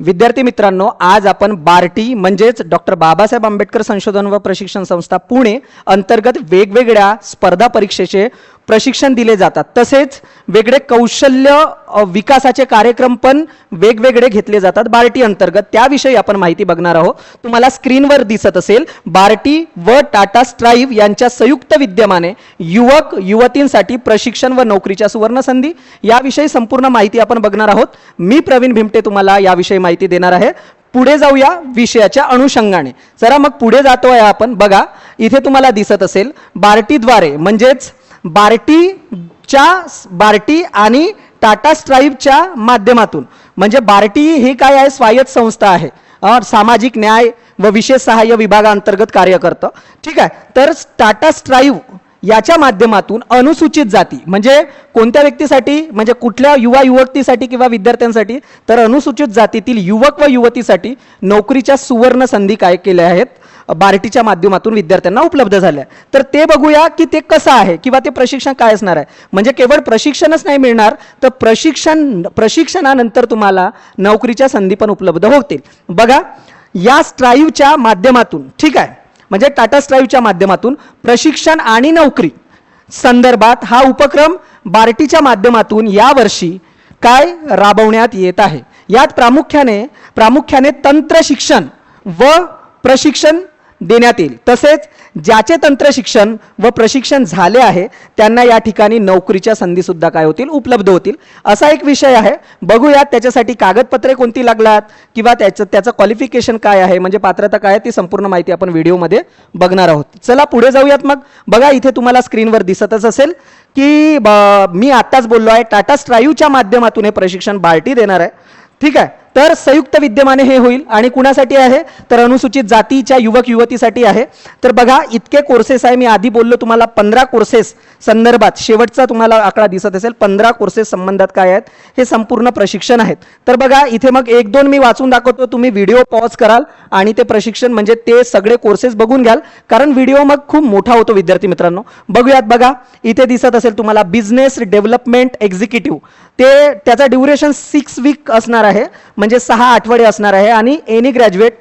विद्यार्थी मित्रांनो आज आपण बार्टी म्हणजेच डॉक्टर बाबासाहेब आंबेडकर संशोधन व प्रशिक्षण संस्था पुणे अंतर्गत वेगवेगळ्या स्पर्धा परीक्षेचे प्रशिक्षण दिले जातात. तसेच वेगळे कौशल्य विकासाचे कार्यक्रम पण वेगवेगळे घेतले जातात बार्टी अंतर्गत. त्याविषयी आपण माहिती बघणार आहोत. तुम्हाला स्क्रीनवर दिसत असेल बार्टी व टाटा स्ट्राईव्ह यांच्या संयुक्त विद्यमाने युवक युवतींसाठी प्रशिक्षण व नोकरीच्या सुवर्ण संधी याविषयी संपूर्ण माहिती आपण बघणार आहोत. मी प्रवीण भिमटे तुम्हाला याविषयी माहिती देणार आहे. पुढे जाऊया विषयाच्या अनुषंगाने. जरा मग पुढे जातोय आपण. बघा इथे तुम्हाला दिसत असेल बार्टीद्वारे म्हणजेच बार्टीच्या बार्टी आणि टाटा स्ट्राईव्हच्या माध्यमातून. म्हणजे बार्टी ही काय आहे? स्वायत्त संस्था आहे. सामाजिक न्याय व विशेष सहाय्य विभागाअंतर्गत कार्य करतं. ठीक आहे. तर टाटा स्ट्राईव्ह याच्या माध्यमातून अनुसूचित जाती म्हणजे कोणत्या व्यक्तीसाठी म्हणजे कुठल्या युवा युवतीसाठी किंवा विद्यार्थ्यांसाठी तर अनुसूचित जातीतील युवक व युवतीसाठी नोकरीच्या सुवर्ण संधी काय केल्या आहेत? बार्टीच्या माध्यमातून विद्यार्थ्यांना उपलब्ध झाल्या. तर ते बघूया की ते कसं आहे किंवा ते प्रशिक्षण काय असणार आहे. म्हणजे केवळ प्रशिक्षणच नाही मिळणार तर प्रशिक्षण प्रशिक्षणानंतर तुम्हाला नोकरीच्या संधी पण उपलब्ध होतील. बघा या स्ट्राईव्हच्या माध्यमातून ठीक आहे? म्हणजे टाटा स्ट्राईव्हच्या माध्यमातून प्रशिक्षण आणि नोकरी संदर्भात हा उपक्रम बार्टीच्या माध्यमातून यावर्षी काय राबवण्यात येत आहे? यात प्रामुख्याने प्रामुख्याने तंत्र शिक्षण व प्रशिक्षण देण्यात येईल. तसेच ज्याचे तंत्र शिक्षण व प्रशिक्षण झाले आहे त्यांना या ठिकाणी नोकरीच्या संधीसुद्धा काय होतील? उपलब्ध होतील. असा एक विषय आहे. बघूयात त्याच्यासाठी कागदपत्रे कोणती लागलात? किंवा त्याचं त्याचं क्वालिफिकेशन काय आहे? म्हणजे पात्रता काय आहे ती संपूर्ण माहिती आपण व्हिडिओमध्ये बघणार आहोत. चला पुढे जाऊयात मग. बघा इथे तुम्हाला स्क्रीनवर दिसतच असेल की ब- मी आत्ताच बोललो आहे टाटा स्ट्रायूच्या माध्यमातून हे प्रशिक्षण बार्टी देणार आहे. ठीक आहे. तर संयुक्त विद्यमाने हे होईल. आणि कुणासाठी आहे? तर अनुसूचित जातीच्या युवक युवतीसाठी आहे. तर बघा इतके कोर्सेस आहे. मी आधी बोललो तुम्हाला पंधरा कोर्सेस संदर्भात. शेवटचा तुम्हाला आकडा दिसत असेल पंधरा कोर्सेस संबंधात काय आहेत? हे संपूर्ण प्रशिक्षण आहेत. तर बघा इथे मग एक दोन मी वाचून दाखवतो. तुम्ही व्हिडिओ पॉज कराल आणि ते प्रशिक्षण म्हणजे ते सगळे कोर्सेस बघून घ्याल. कारण व्हिडिओ मग खूप मोठा होतो विद्यार्थी मित्रांनो. बघूयात बघा. इथे दिसत असेल तुम्हाला बिझनेस डेव्हलपमेंट एक्झिक्युटिव्ह ते त्याचा ड्युरेशन सिक्स वीक असणार आहे. म्हणजे सहा आठवडे असणार आहे आणि एनी ग्रॅज्युएट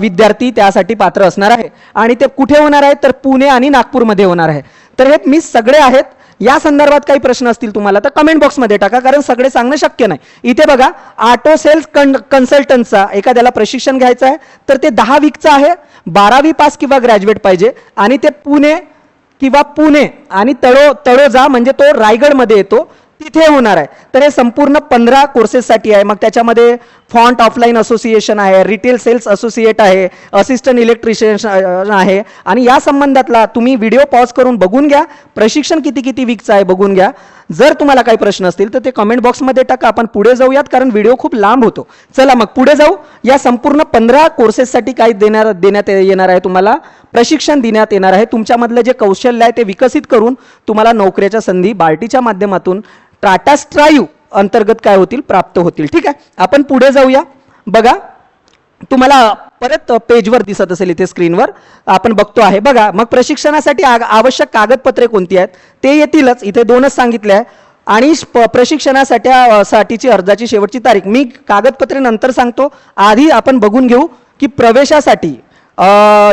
विद्यार्थी त्यासाठी पात्र असणार आहे. आणि ते कुठे होणार आहे? तर पुणे आणि नागपूरमध्ये होणार आहे. तर हे मी सगळे आहेत. या संदर्भात काही प्रश्न असतील तुम्हाला तर कमेंट बॉक्समध्ये टाका कारण सगळे सांगणं शक्य नाही. इथे बघा ऑटो सेल्स कन कन्सल्टंटचा एखाद्याला प्रशिक्षण घ्यायचं आहे तर ते दहा वीकचं आहे. बारावी पास किंवा ग्रॅज्युएट पाहिजे. आणि ते पुणे किंवा पुणे आणि तळो तळोजा म्हणजे तो रायगडमध्ये येतो. तिथे होणार आहे. तर हे संपूर्ण पंधरा कोर्सेससाठी आहे. मग त्याच्यामध्ये फॉन्ट ऑफलाईन असोसिएशन आहे रिटेल सेल्स असोसिएट आहे असिस्टंट इलेक्ट्रिशियन आहे. आणि या संबंधातला तुम्ही व्हिडिओ पॉज करून बघून घ्या. प्रशिक्षण किती किती वीकचं आहे बघून घ्या. जर तुम्हाला काही प्रश्न असतील तर ते कमेंट बॉक्समध्ये टाका. आपण पुढे जाऊयात कारण व्हिडिओ खूप लांब होतो. चला मग पुढे जाऊ. या संपूर्ण पंधरा कोर्सेससाठी काय देणार देण्यात येणार आहे तुम्हाला? प्रशिक्षण देण्यात येणार आहे. तुमच्यामधलं जे कौशल्य आहे ते विकसित करून तुम्हाला नोकऱ्याच्या संधी बार्टीच्या माध्यमातून टाटा स्ट्राईव्ह अंतर्गत काय होतील प्राप्त होतील. ठीक आहे? आपण पुढे जाऊया. बघा तुम्हाला परत पेजवर दिसत असेल इथे स्क्रीनवर. आपण बघतो आहे. बघा मग प्रशिक्षणासाठी आवश्यक कागदपत्रे कोणती आहेत? ते येतीलच. इथे दोनच सांगितले आहे. आणि प्रशिक्षणासाठी साठीची अर्जाची शेवटची तारीख. मी कागदपत्रे नंतर सांगतो. आधी आपण बघून घेऊ की प्रवेशासाठी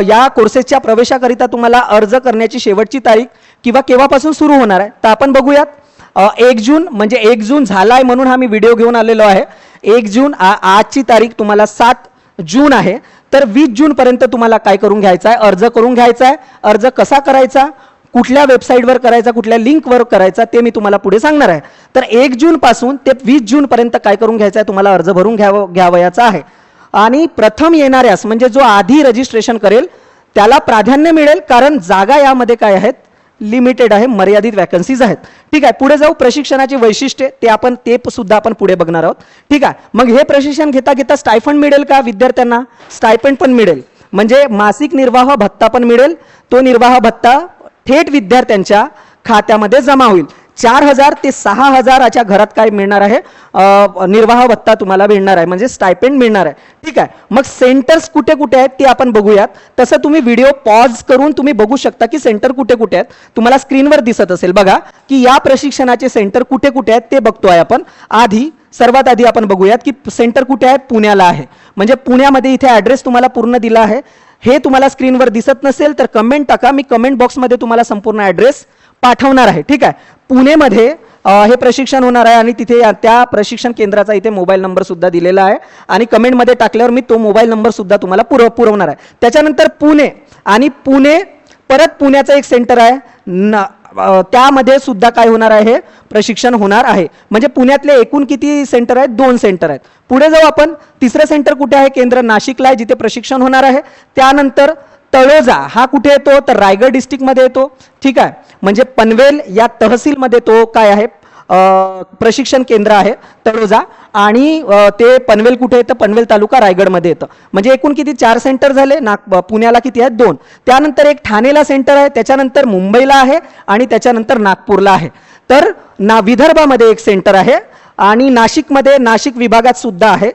या कोर्सेसच्या प्रवेशाकरिता तुम्हाला अर्ज करण्याची शेवटची तारीख किंवा केव्हापासून सुरू होणार आहे तर आपण बघूयात. एक जून म्हणजे एक जून झालाय म्हणून हा मी व्हिडिओ घेऊन आलेलो आहे. एक जून आ- आजची तारीख तुम्हाला सात जून आहे तर वीस जूनपर्यंत तुम्हाला काय करून घ्यायचा आहे अर्ज करून घ्यायचा आहे अर्ज कसा करायचा? कुठल्या वेबसाईटवर करायचा? कुठल्या लिंकवर करायचा? ते मी तुम्हाला पुढे सांगणार आहे. तर एक जूनपासून ते वीस जूनपर्यंत काय करून घ्यायचं आहे तुम्हाला अर्ज भरून घ्याव घ्यावयाचा आहे. आणि प्रथम येणाऱ्यास म्हणजे जो आधी रजिस्ट्रेशन करेल त्याला प्राधान्य मिळेल कारण जागा यामध्ये काय आहेत? लिमिटेड आहे मर्यादित वॅकन्सीज आहेत. ठीक आहे पुढे जाऊ प्रशिक्षणाची वैशिष्ट्ये ते आपण ते सुद्धा आपण पुढे बघणार आहोत. ठीक आहे मग हे प्रशिक्षण घेता घेता स्टायफंड मिळेल का विद्यार्थ्यांना? स्टायफंड पण मिळेल. म्हणजे मासिक निर्वाह भत्ता पण मिळेल. तो निर्वाह भत्ता थेट विद्यार्थ्यांच्या खात्यामध्ये जमा होईल. चार हजार ते सहा हजाराच्या घरात काय मिळणार आहे? निर्वाह भत्ता तुम्हाला मिळणार आहे. म्हणजे स्टायपेंड मिळणार आहे. ठीक आहे. मग सेंटर्स कुठे कुठे आहेत ते आपण बघूयात. तसं तुम्ही व्हिडिओ पॉज करून तुम्ही बघू शकता की सेंटर कुठे कुठे आहेत. तुम्हाला स्क्रीनवर दिसत असेल. बघा की या प्रशिक्षणाचे सेंटर कुठे कुठे आहेत ते बघतोय आपण. आधी सर्वात आधी आपण बघूयात की सेंटर कुठे आहे पुण्याला आहे. म्हणजे पुण्यामध्ये इथे ॲड्रेस तुम्हाला पूर्ण दिला आहे. हे तुम्हाला स्क्रीनवर दिसत नसेल तर कमेंट टाका. मी कमेंट बॉक्समध्ये तुम्हाला संपूर्ण ॲड्रेस पाठवणार आहे. ठीक आहे. पुणेमध्ये हे प्रशिक्षण होणार आहे आणि तिथे त्या प्रशिक्षण केंद्राचा इथे मोबाईल नंबरसुद्धा दिलेला आहे. आणि कमेंटमध्ये टाकल्यावर मी तो मोबाईल नंबरसुद्धा तुम्हाला पुरव पुरवणार आहे. त्याच्यानंतर पुणे आणि पुणे परत पुण्याचं एक सेंटर आहे. न त्यामध्ये सुद्धा काय होणार आहे? प्रशिक्षण होणार आहे. म्हणजे पुण्यातले एकूण किती सेंटर आहेत? दोन सेंटर आहेत. पुढे जाऊ आपण. तिसरं सेंटर कुठे आहे? केंद्र नाशिकला आहे जिथे प्रशिक्षण होणार आहे. त्यानंतर तळोजा हा कुठे येतो? तर रायगड डिस्ट्रिक्टमध्ये येतो. ठीक आहे. म्हणजे पनवेल या तहसीलमध्ये तो काय आहे? प्रशिक्षण केंद्र आहे तळोजा. आणि ते पनवेल कुठे येतं? पनवेल तालुका रायगडमध्ये येतं. म्हणजे एकूण किती? चार सेंटर झाले. नाग पुण्याला किती आहेत? दोन. त्यानंतर एक ठाणेला सेंटर आहे त्याच्यानंतर मुंबईला आहे आणि त्याच्यानंतर नागपूरला आहे. तर ना विदर्भामध्ये एक सेंटर आहे. आणि नाशिकमध्ये नाशिक विभागात सुद्धा आहे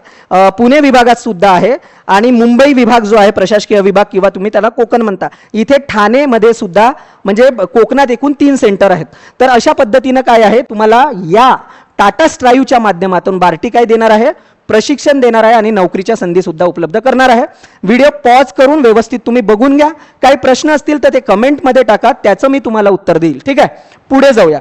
पुणे विभागात सुद्धा आहे आणि मुंबई विभाग जो आहे प्रशासकीय विभाग किंवा तुम्ही त्याला कोकण म्हणता इथे ठाणेमध्ये सुद्धा म्हणजे कोकणात एकूण तीन सेंटर आहेत. तर अशा पद्धतीनं काय आहे तुम्हाला या टाटा स्ट्राईव्हच्या माध्यमातून बार्टी काय देणार आहे प्रशिक्षण देणार आहे आणि नोकरीच्या संधी सुद्धा उपलब्ध करणार आहे. व्हिडिओ पॉज करून व्यवस्थित तुम्ही बघून घ्या. काही प्रश्न असतील तर ते कमेंटमध्ये टाका त्याचं मी तुम्हाला उत्तर देईल. ठीक आहे? पुढे जाऊया.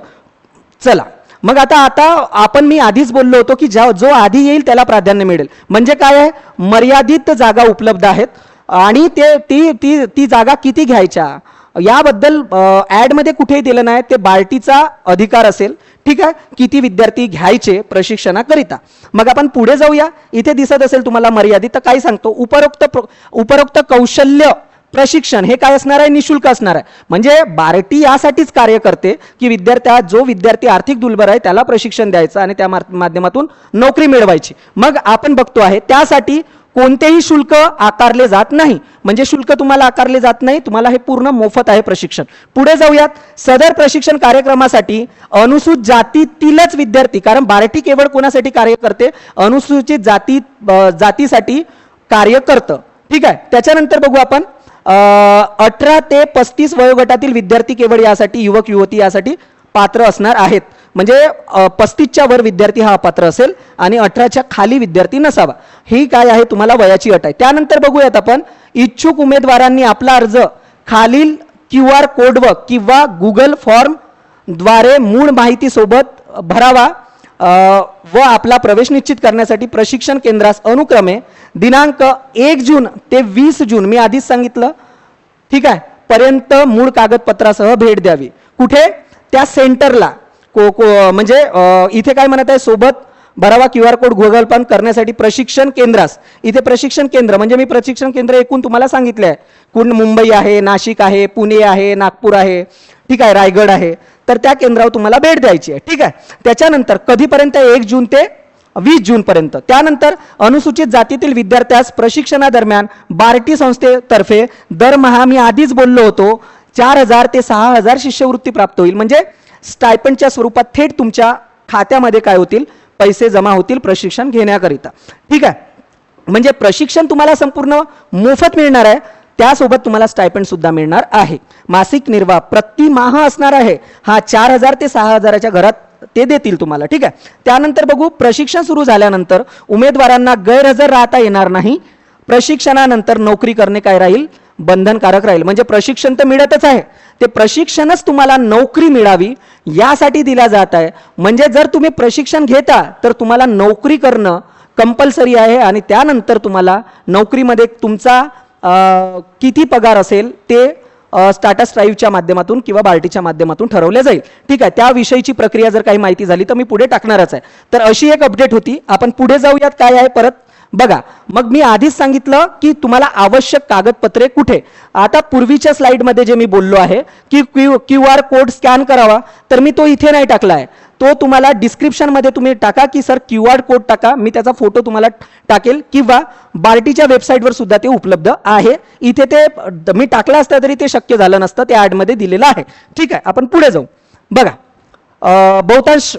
चला. मग आता आता आपण मी आधीच बोललो होतो की ज्या जो आधी येईल त्याला प्राधान्य मिळेल. म्हणजे काय आहे? मर्यादित जागा उपलब्ध आहेत आणि ते ती ती ती जागा किती घ्यायच्या? याबद्दल ॲडमध्ये कुठेही दिलं नाही. ते बार्टीचा अधिकार असेल. ठीक आहे? किती विद्यार्थी घ्यायचे प्रशिक्षणाकरिता. मग आपण पुढे जाऊया. इथे दिसत असेल तुम्हाला मर्यादित. तर काय सांगतो. उपरोक्त प्र- उपरोक्त कौशल्य प्रशिक्षण हे काय असणार आहे? निशुल्क असणार आहे. म्हणजे बार्टी यासाठीच कार्य करते की विद्यार्थ्या जो विद्यार्थी आर्थिक दुर्बल आहे त्याला प्रशिक्षण द्यायचं आणि त्या माध्यमातून नोकरी मिळवायची. मग आपण बघतो आहे त्यासाठी कोणतेही शुल्क आकारले जात नाही. म्हणजे शुल्क तुम्हाला आकारले जात नाही तुम्हाला हे पूर्ण मोफत आहे प्रशिक्षण. पुढे जाऊयात. सदर प्रशिक्षण कार्यक्रमासाठी अनुसूचित जातीतीलच विद्यार्थी कारण बार्टी केवळ कोणासाठी कार्य करते? अनुसूचित जाती जातीसाठी कार्य करतं. ठीक आहे? त्याच्यानंतर बघू आपण. अठरा ते पस्तीस वयोगटातील विद्यार्थी केवळ यासाठी युवक युवती यासाठी पात्र असणार आहेत. म्हणजे पस्तीसच्या वर विद्यार्थी हा अपात्र असेल आणि अठराच्या खाली विद्यार्थी नसावा. ही काय आहे? तुम्हाला वयाची अट आहे. त्यानंतर बघूयात आपण इच्छुक उमेदवारांनी आपला अर्ज खालील क्यू आर कोडवर किंवा गुगल फॉर्मद्वारे मूळ माहितीसोबत भरावा. व आपला प्रवेश निश्चित करण्यासाठी प्रशिक्षण केंद्रास अनुक्रमे दिनांक एक जून ते वीस जून मी आधीच सांगितलं ठीक आहे पर्यंत मूळ कागदपत्रासह भेट द्यावी. कुठे? त्या सेंटरला. को को म्हणजे इथे काय म्हणत आहे सोबत भरावा क्यू आर कोड गुगल पण करण्यासाठी प्रशिक्षण केंद्रास. इथे प्रशिक्षण केंद्र म्हणजे मी प्रशिक्षण केंद्र एकूण तुम्हाला सांगितले आहे कुण मुंबई आहे नाशिक आहे पुणे आहे नागपूर आहे ठीक आहे रायगड आहे. तर त्या केंद्रावर तुम्हाला भेट द्यायची आहे. ठीक आहे? त्याच्यानंतर कधीपर्यंत एक जून ते वीस जूनपर्यंत त्यानंतर अनुसूचित जातीतील विद्यार्थ्यास प्रशिक्षणादरम्यान बार्टी संस्थेतर्फे दरमहा मी आधीच बोललो होतो चार हजार ते सहा हजार शिष्यवृत्ती प्राप्त होईल. म्हणजे स्टायपंडच्या स्वरूपात थेट तुमच्या खात्यामध्ये काय होतील? पैसे जमा होतील प्रशिक्षण घेण्याकरिता. ठीक आहे? म्हणजे प्रशिक्षण तुम्हाला संपूर्ण मोफत मिळणार आहे. त्यासोबत तुम्हाला स्टायपंड सुद्धा मिळणार आहे. मासिक निर्वाह प्रतिमाह असणार आहे. हा चार हजार ते सहा हजाराच्या घरात ते देतील तुम्हाला ठीक आहे? त्यानंतर बघू प्रशिक्षण सुरू झाल्यानंतर उमेदवारांना गैरहजर राहता येणार नाही. प्रशिक्षणानंतर नोकरी करणे काय राहील? बंधनकारक राहील. म्हणजे प्रशिक्षण तर मिळतच आहे. ते प्रशिक्षणच तुम्हाला नोकरी मिळावी यासाठी दिला जात आहे. म्हणजे जर तुम्ही प्रशिक्षण घेता तर तुम्हाला नोकरी करणं कंपल्सरी आहे आणि त्यानंतर तुम्हाला नोकरीमध्ये तुमचा किती पगार असेल ते अ, टाटा स्ट्राईव्हच्या माध्यमातून किंवा बार्टीच्या माध्यमातून ठरवलं जाईल. ठीक आहे त्याविषयीची प्रक्रिया जर काही माहिती झाली तर मी पुढे टाकणारच आहे. तर अशी एक अपडेट होती. आपण पुढे जाऊयात काय आहे परत. बघा मग मी आधीच सांगितलं की तुम्हाला आवश्यक कागदपत्रे कुठे? आता पूर्वीच्या स्लाइडमध्ये जे मी बोललो आहे की Q Q R code scan करावा. तर मी तो इथे नाही टाकला आहे तो तुम्हाला डिस्क्रिप्शनमध्ये तुम्ही टाका की सर क्यू आर कोड टाका. मी त्याचा फोटो तुम्हाला टाकेल. किंवा बार्टीच्या वेबसाईटवर सुद्धा ते उपलब्ध आहे. इथे ते मी टाकलं असतं तरी ते शक्य झालं नसतं. ते ॲडमध्ये दिलेलं आहे. ठीक आहे आपण पुढे जाऊ. बघा. बहुतांश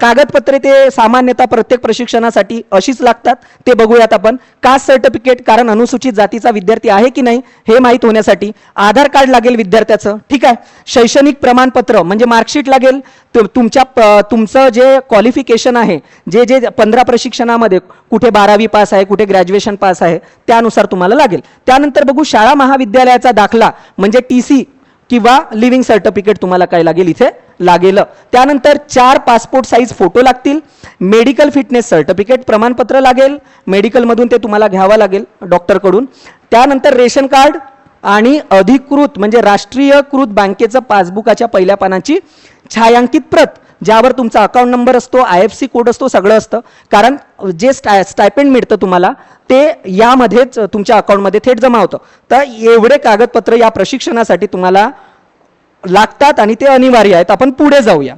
कागदपत्रे ते सामान्यतः प्रत्येक प्रशिक्षणासाठी अशीच लागतात. ते बघूयात आपण. कास्ट सर्टिफिकेट कारण अनुसूचित जातीचा विद्यार्थी आहे की नाही हे माहीत होण्यासाठी आधार कार्ड लागेल विद्यार्थ्याचं. ठीक आहे? शैक्षणिक प्रमाणपत्र म्हणजे मार्कशीट लागेल. तुमच्या प- तुमचं जे क्वालिफिकेशन आहे जे जे पंधरा प्रशिक्षणामध्ये कुठे बारावी पास आहे कुठे ग्रॅज्युएशन पास आहे त्यानुसार तुम्हाला लागेल. त्यानंतर बघू शाळा महाविद्यालयाचा दाखला म्हणजे टी सी किंवा लिव्हिंग सर्टिफिकेट तुम्हाला काय लागेल इथे? लागेल. त्यानंतर चार पासपोर्ट साईज फोटो लागतील. मेडिकल फिटनेस सर्टिफिकेट प्रमाणपत्र लागेल. मेडिकलमधून ते तुम्हाला घ्यावं लागेल डॉक्टरकडून त्यानंतर रेशन कार्ड आणि अधिकृत म्हणजे राष्ट्रीयकृत बँकेचं पासबुकाच्या पहिल्या पानाची छायांकित प्रत ज्यावर तुमचा अकाउंट नंबर असतो आय एफ सी कोड असतो सगळं असतं. कारण जे स्टाय स्टायपेंड मिळतं तुम्हाला ते यामध्येच तुमच्या अकाउंटमध्ये थेट जमा होतं. तर एवढे कागदपत्र या प्रशिक्षणासाठी तुम्हाला लागतात आणि ते अनिवार्य आहेत. आपण पुढे जाऊया.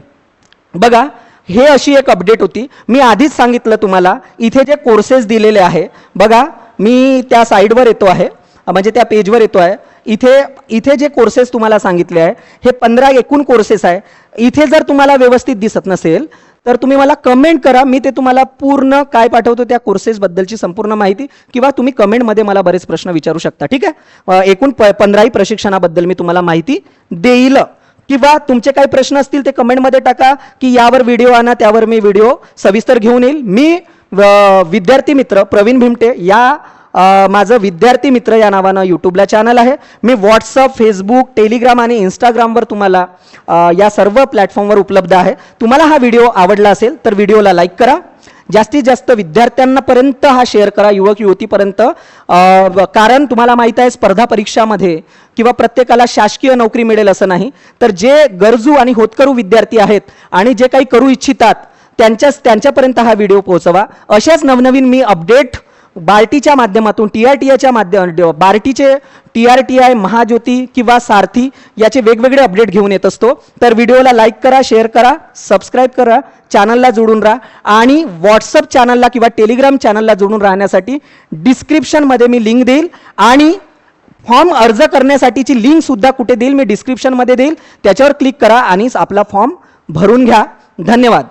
बघा हे अशी एक अपडेट होती. मी आधीच सांगितलं तुम्हाला इथे जे कोर्सेस दिलेले आहे बघा मी त्या साईडवर येतो आहे. म्हणजे त्या पेजवर येतो आहे. इथे इथे जे कोर्सेस तुम्हाला सांगितले आहे हे पंधरा एकूण कोर्सेस आहे. इथे जर तुम्हाला व्यवस्थित दिसत नसेल तर तुम्ही मला कमेंट करा. मी ते तुम्हाला पूर्ण काय पाठवतो त्या कोर्सेसबद्दलची संपूर्ण माहिती किंवा तुम्ही कमेंटमध्ये मला बरेच प्रश्न विचारू शकता. ठीक आहे? एकूण प पंधराही प्रशिक्षणाबद्दल मी तुम्हाला माहिती देईल. किंवा तुमचे काही प्रश्न असतील ते कमेंटमध्ये टाका की यावर व्हिडिओ आणा त्यावर मी व्हिडिओ सविस्तर घेऊन येईल. मी विद्यार्थी मित्र प्रवीण भिमटे या माझं विद्यार्थी मित्र या नावानं यूट्यूबला चॅनल आहे. मी व्हॉट्सअप फेसबुक टेलिग्राम आणि इंस्टाग्रामवर तुम्हाला या सर्व प्लॅटफॉर्मवर उपलब्ध आहे. तुम्हाला हा व्हिडिओ आवडला असेल तर व्हिडिओला लाईक करा. जास्तीत जास्त विद्यार्थ्यांनापर्यंत हा शेअर करा युवक युवतीपर्यंत. कारण तुम्हाला माहीत आहे स्पर्धा परीक्षामध्ये किंवा प्रत्येकाला शासकीय नोकरी मिळेल असं नाही. तर जे गरजू आणि होतकरू विद्यार्थी आहेत आणि जे काही करू इच्छितात त्यांच्याच त्यांच्यापर्यंत हा व्हिडिओ पोहोचवा. अशाच नवनवीन मी अपडेट बार्टीच्या माध्यमातून टी आर टी आयच्या माध्यम बार्टीचे T R T I Mahajyoti किंवा सारथी याचे वेगवेगळे अपडेट घेऊन येत असतो. तर व्हिडिओला लाईक करा शेअर करा सबस्क्राईब करा चॅनलला जोडून राहा आणि व्हॉट्सअप चॅनलला किंवा टेलिग्राम चॅनलला जोडून राहण्यासाठी डिस्क्रिप्शनमध्ये मी लिंक देईल आणि फॉर्म अर्ज करण्यासाठीची लिंकसुद्धा कुठे देईल मी डिस्क्रिप्शनमध्ये देईल. त्याच्यावर क्लिक करा आणि आपला फॉर्म भरून घ्या. धन्यवाद.